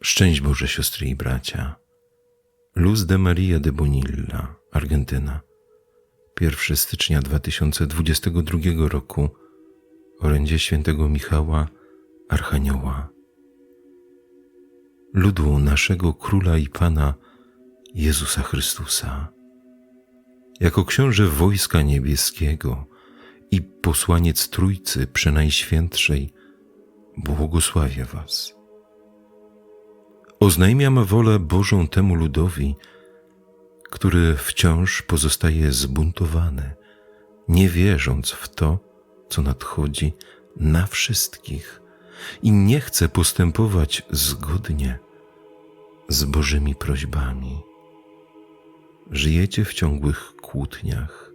Szczęść Boże, siostry i bracia. Luz de Maria de Bonilla, Argentyna. 1 stycznia 2022 roku. Orędzie świętego Michała, Archanioła. Ludu naszego Króla i Pana Jezusa Chrystusa. Jako książę wojska niebieskiego i posłaniec Trójcy Przenajświętszej, błogosławię Was Oznajmiam wolę Bożą temu ludowi, który wciąż pozostaje zbuntowany, nie wierząc w to, co nadchodzi na wszystkich i nie chce postępować zgodnie z Bożymi prośbami. Żyjecie w ciągłych kłótniach,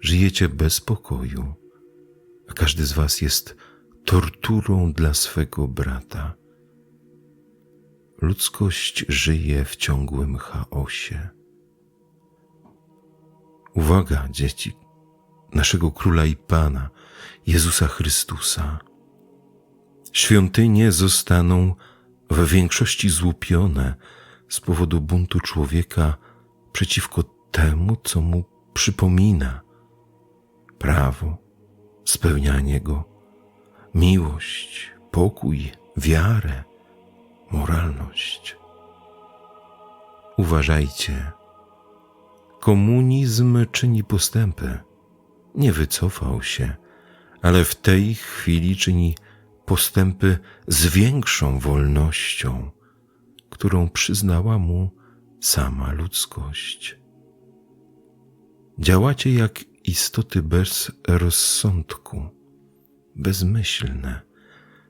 żyjecie bez pokoju, a każdy z Was jest torturą dla swego brata ludzkość żyje w ciągłym chaosie. Uwaga, dzieci naszego Króla i Pana, Jezusa Chrystusa. Świątynie zostaną w większości złupione z powodu buntu człowieka przeciwko temu, co mu przypomina prawo, spełnianie go, miłość, pokój, wiarę moralność. Uważajcie. Komunizm czyni postępy. Nie wycofał się, ale w tej chwili czyni postępy z większą wolnością, którą przyznała mu sama ludzkość. Działacie jak istoty bez rozsądku, bezmyślne,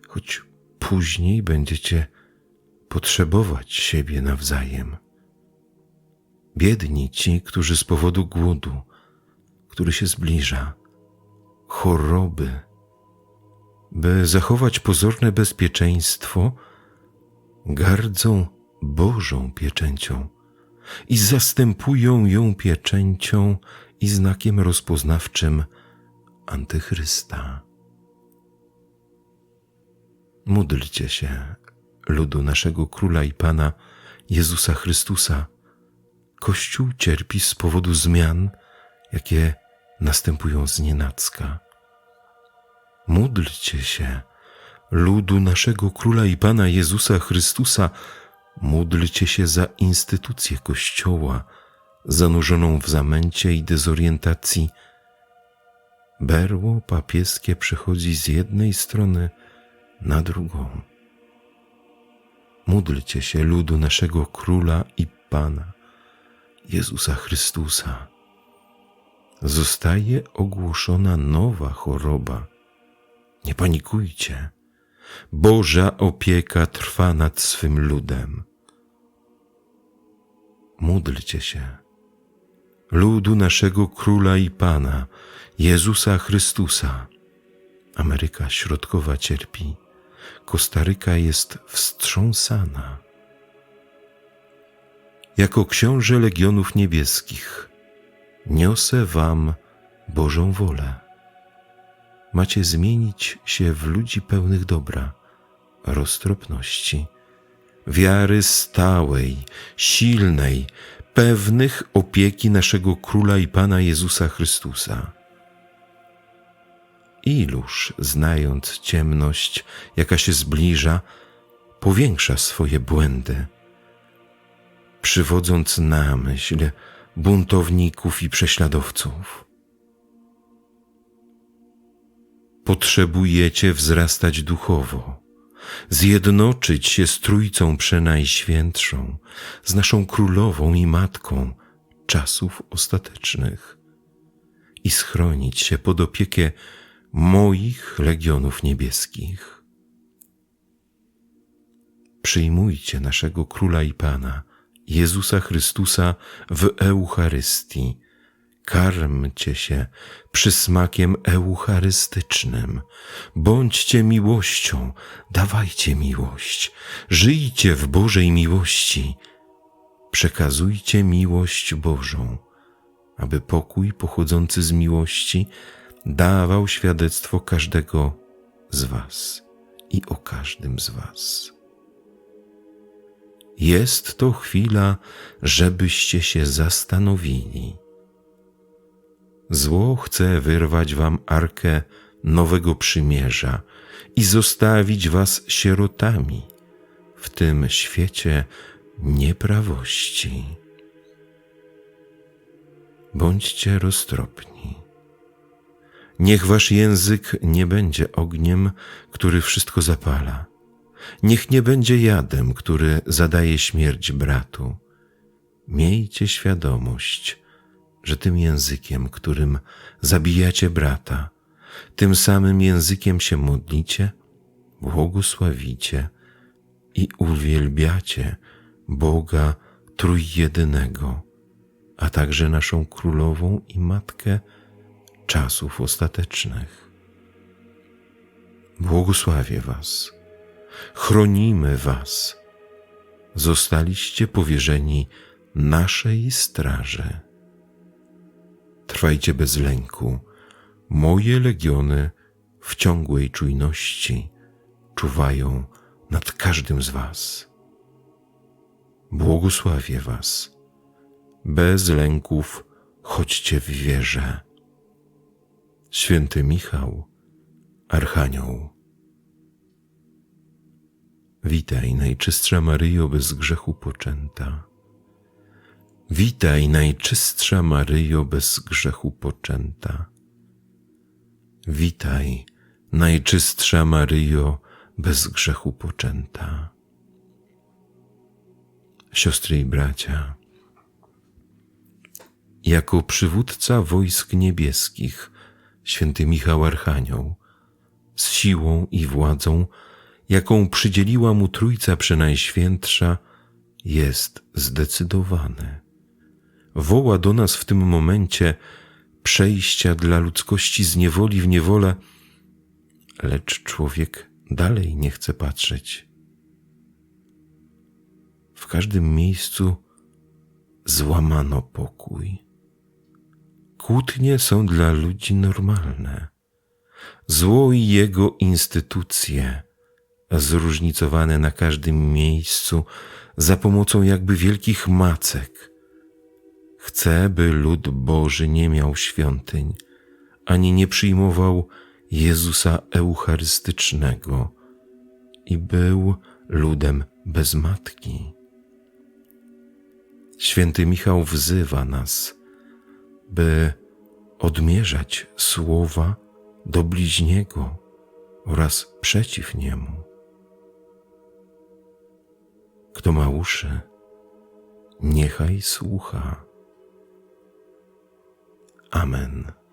choć później będziecie potrzebować siebie nawzajem. Biedni ci, którzy z powodu głodu, który się zbliża, choroby, by zachować pozorne bezpieczeństwo, gardzą Bożą pieczęcią i zastępują ją pieczęcią i znakiem rozpoznawczym Antychrysta. Módlcie się ludu naszego Króla i Pana Jezusa Chrystusa, Kościół cierpi z powodu zmian, jakie następują z nienacka. Módlcie się, ludu naszego Króla i Pana Jezusa Chrystusa, módlcie się za instytucję Kościoła, zanurzoną w zamęcie i dezorientacji. Berło papieskie przechodzi z jednej strony na drugą. Módlcie się ludu naszego Króla i Pana, Jezusa Chrystusa. Zostaje ogłoszona nowa choroba. Nie panikujcie. Boża opieka trwa nad swym ludem. Módlcie się. Ludu naszego Króla i Pana, Jezusa Chrystusa. Ameryka Środkowa cierpi Kostaryka jest wstrząsana. Jako książę legionów niebieskich niosę Wam Bożą wolę. Macie zmienić się w ludzi pełnych dobra, roztropności, wiary stałej, silnej, pewnych opieki naszego Króla i Pana Jezusa Chrystusa Iluż, znając ciemność, jaka się zbliża, powiększa swoje błędy, przywodząc na myśl buntowników i prześladowców. Potrzebujecie wzrastać duchowo, zjednoczyć się z Trójcą Przenajświętszą, z naszą Królową i Matką czasów ostatecznych i schronić się pod opiekę moich legionów niebieskich. Przyjmujcie naszego Króla i Pana, Jezusa Chrystusa w Eucharystii. Karmcie się przysmakiem eucharystycznym. Bądźcie miłością, dawajcie miłość. Żyjcie w Bożej miłości. Przekazujcie miłość Bożą, aby pokój pochodzący z miłości dawał świadectwo każdego z Was i o każdym z Was. jest to chwila, żebyście się zastanowili. Zło chce wyrwać wam arkę nowego przymierza i zostawić was sierotami w tym świecie nieprawości. Bądźcie roztropni. Niech wasz język nie będzie ogniem, który wszystko zapala. Niech nie będzie jadem, który zadaje śmierć bratu. Miejcie świadomość, że tym językiem, którym zabijacie brata, tym samym językiem się modlicie, błogosławicie i uwielbiacie Boga Trójjedynego, a także naszą Królową i Matkę czasów ostatecznych. Błogosławię Was, chronimy Was. Zostaliście powierzeni naszej straży. Trwajcie bez lęku. Moje legiony w ciągłej czujności czuwają nad każdym z Was. Błogosławię Was. Bez lęków chodźcie w wierze. Święty Michał, Archanioł. Witaj, Najczystsza Maryjo, bez grzechu poczęta. Witaj, Najczystsza Maryjo, bez grzechu poczęta. Witaj, Najczystsza Maryjo, bez grzechu poczęta. Siostry i bracia, jako przywódca wojsk niebieskich, święty Michał Archanioł, z siłą i władzą, jaką przydzieliła mu Trójca Przenajświętsza, jest zdecydowany. Woła do nas w tym momencie przejścia dla ludzkości z niewoli w niewolę, lecz człowiek dalej nie chce patrzeć. W każdym miejscu złamano pokój. Kłótnie są dla ludzi normalne. Zło i jego instytucje, zróżnicowane na każdym miejscu za pomocą jakby wielkich macek. Chce, by lud Boży nie miał świątyń, ani nie przyjmował Jezusa Eucharystycznego i był ludem bez matki. Święty Michał wzywa nas, by odmierzać słowa do bliźniego oraz przeciw niemu. Kto ma uszy, niechaj słucha. Amen.